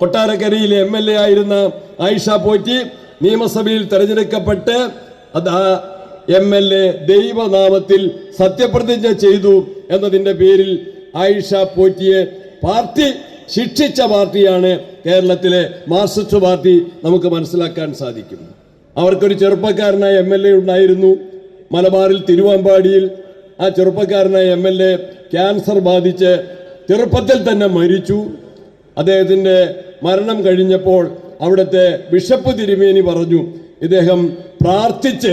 കൊട്ടാരക്കരയിലെ M L A ആയിരുന്ന ആയിഷ പോറ്റി നിയമസഭയിൽ തെരഞ്ഞെടുക്കപ്പെട്ട് അത് എം എൽ എ ദൈവനാമത്തിൽ സത്യപ്രതിജ്ഞ ചെയ്തു എന്നതിന്റെ പേരിൽ ആയിഷ പോറ്റിയെ പാർട്ടി ശിക്ഷിച്ച പാർട്ടിയാണ് കേരളത്തിലെ മാർക്സിസ്റ്റ് പാർട്ടി നമുക്ക് മനസ്സിലാക്കാൻ സാധിക്കും. അവർക്കൊരു ചെറുപ്പക്കാരനായ എം എൽ എ ഉണ്ടായിരുന്നു. മലബാറിൽ തിരുവമ്പാടിയിൽ ആ ചെറുപ്പക്കാരനായ എം എൽ എ ക്യാൻസർ ബാധിച്ച് ചെറുപ്പത്തിൽ തന്നെ മരിച്ചു. അദ്ദേഹത്തിന്റെ മരണം കഴിഞ്ഞപ്പോൾ അവിടുത്തെ ബിഷപ്പ് തിരുമേനി പറഞ്ഞു ഇദ്ദേഹം പ്രാർത്ഥിച്ച്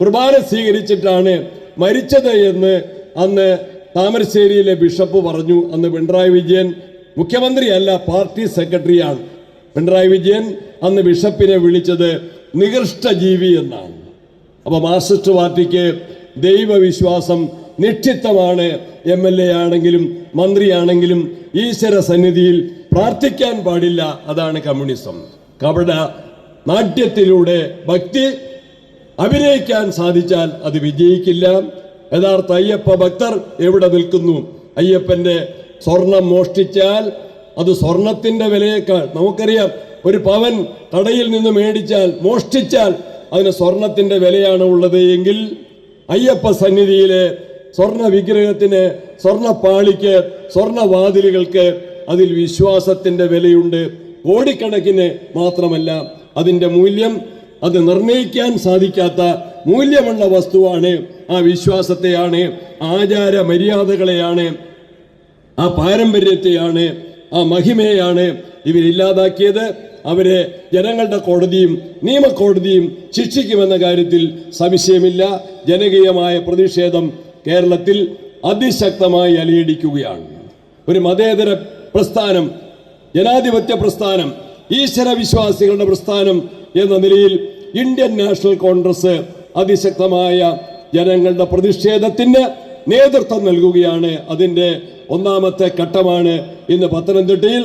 കുർബാന സ്വീകരിച്ചിട്ടാണ് മരിച്ചത് എന്ന് അന്ന് താമരശ്ശേരിയിലെ ബിഷപ്പ് പറഞ്ഞു. അന്ന് പിണറായി വിജയൻ മുഖ്യമന്ത്രിയല്ല പാർട്ടി സെക്രട്ടറിയാണ്. പിണറായി വിജയൻ അന്ന് ബിഷപ്പിനെ വിളിച്ചത് നികൃഷ്ട ജീവി എന്നാണ്. അപ്പോൾ മാർക്സിസ്റ്റ് പാർട്ടിക്ക് ദൈവവിശ്വാസം നിക്ഷിപ്തമാണ്. എം എൽ എ ആണെങ്കിലും മന്ത്രിയാണെങ്കിലും ഈശ്വര സന്നിധിയിൽ പ്രാർത്ഥിക്കാൻ പാടില്ല അതാണ് കമ്മ്യൂണിസം. കപട നാട്യത്തിലൂടെ ഭക്തി അഭിനയിക്കാൻ സാധിച്ചാൽ അത് വിജയിക്കില്ല. യഥാർത്ഥ അയ്യപ്പ ഭക്തർ എവിടെ നിൽക്കുന്നു? അയ്യപ്പന്റെ സ്വർണം മോഷ്ടിച്ചാൽ അത് സ്വർണത്തിന്റെ വിലയേക്കാൾ നമുക്കറിയാം ഒരു പവൻ കടയിൽ നിന്ന് മേടിച്ചാൽ മോഷ്ടിച്ചാൽ അതിന് സ്വർണത്തിന്റെ വിലയാണ് ഉള്ളത് എങ്കിൽ അയ്യപ്പ സന്നിധിയിലെ സ്വർണ വിഗ്രഹത്തിന് സ്വർണപ്പാളിക്ക് സ്വർണവാതിലുകൾക്ക് അതിൽ വിശ്വാസത്തിന്റെ വിലയുണ്ട്. കോടിക്കണക്കിന് മാത്രമല്ല അതിന്റെ മൂല്യം അത് നിർണയിക്കാൻ സാധിക്കാത്ത മൂല്യമുള്ള വസ്തുവാണ്. ആ വിശ്വാസത്തെയാണ് ആചാര മര്യാദകളെയാണ് ആ പാരമ്പര്യത്തെയാണ് ആ മഹിമയാണ് ഇവരില്ലാതാക്കിയത് അവരെ ജനങ്ങളുടെ കോടതിയും നിയമക്കോടതിയും ശിക്ഷിക്കുമെന്ന കാര്യത്തിൽ സംശയമില്ല. ജനകീയമായ പ്രതിഷേധം കേരളത്തിൽ അതിശക്തമായി അലയടിക്കുകയാണ്. ഒരു മതേതര പ്രസ്ഥാനം ജനാധിപത്യ പ്രസ്ഥാനം ഈശ്വര വിശ്വാസികളുടെ പ്രസ്ഥാനം എന്ന നിലയിൽ ഇന്ത്യൻ നാഷണൽ കോൺഗ്രസ് അതിശക്തമായ ജനങ്ങളുടെ പ്രതിഷേധത്തിന് നേതൃത്വം നൽകുകയാണ്. അതിന്റെ ഒന്നാമത്തെ ഘട്ടമാണ് ഇന്ന് പത്തനംതിട്ടയിൽ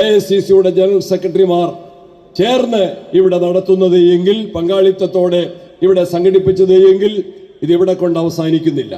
എ ഐ സി സിയുടെ ജനറൽ സെക്രട്ടറിമാർ ചേർന്ന് ഇവിടെ നടത്തുന്നത് എങ്കിൽ പങ്കാളിത്തത്തോടെ ഇവിടെ സംഘടിപ്പിച്ചത് എങ്കിൽ ഇത് ഇവിടെ കൊണ്ട് അവസാനിക്കുന്നില്ല.